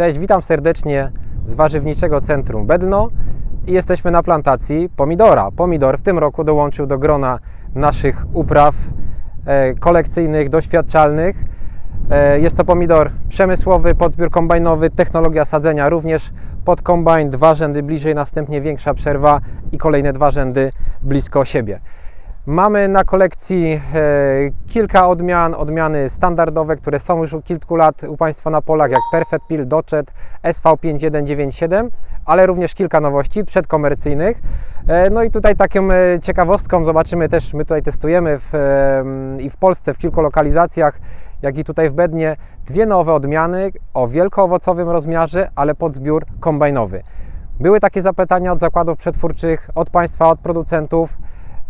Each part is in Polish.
Cześć, witam serdecznie z Warzywniczego Centrum Bedno i jesteśmy na plantacji pomidora. Pomidor w tym roku dołączył do grona naszych upraw e, kolekcyjnych, doświadczalnych. E, Jest to pomidor przemysłowy, podzbiór kombajnowy, technologia sadzenia również pod kombajn, dwa rzędy bliżej, następnie większa przerwa i kolejne dwa rzędy blisko siebie. Mamy na kolekcji e, kilka odmian, odmiany standardowe, które są już od kilku lat u Państwa na polach, jak Perfect Peel, Dochet, SV5197, ale również kilka nowości przedkomercyjnych. E, no i tutaj taką e, ciekawostką zobaczymy też, my tutaj testujemy w, i w Polsce w kilku lokalizacjach, jak i tutaj w Bednie, dwie nowe odmiany o wielkoowocowym rozmiarze, ale pod zbiór kombajnowy. Były takie zapytania od zakładów przetwórczych, od Państwa, od producentów.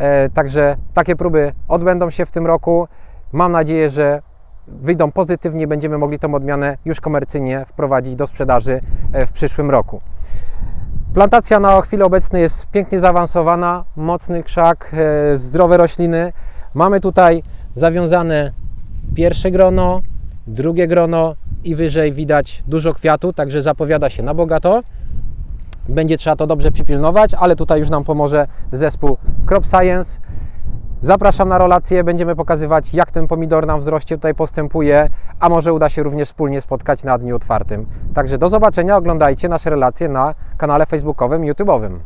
E, Także takie próby odbędą się w tym roku. Mam nadzieję, że wyjdą pozytywnie, będziemy mogli tą odmianę już komercyjnie wprowadzić do sprzedaży e, w przyszłym roku. Plantacja na chwilę obecną jest pięknie zaawansowana, mocny krzak, e, zdrowe rośliny. Mamy tutaj zawiązane pierwsze grono, drugie grono i wyżej widać dużo kwiatu, także zapowiada się na bogato. Będzie trzeba to dobrze przypilnować, ale tutaj już nam pomoże zespół Crop Science. Zapraszam na relację, będziemy pokazywać jak ten pomidor nam wzroście tutaj postępuje, a może uda się również wspólnie spotkać na dniu otwartym. Także do zobaczenia, oglądajcie nasze relacje na kanale facebookowym YouTube'owym.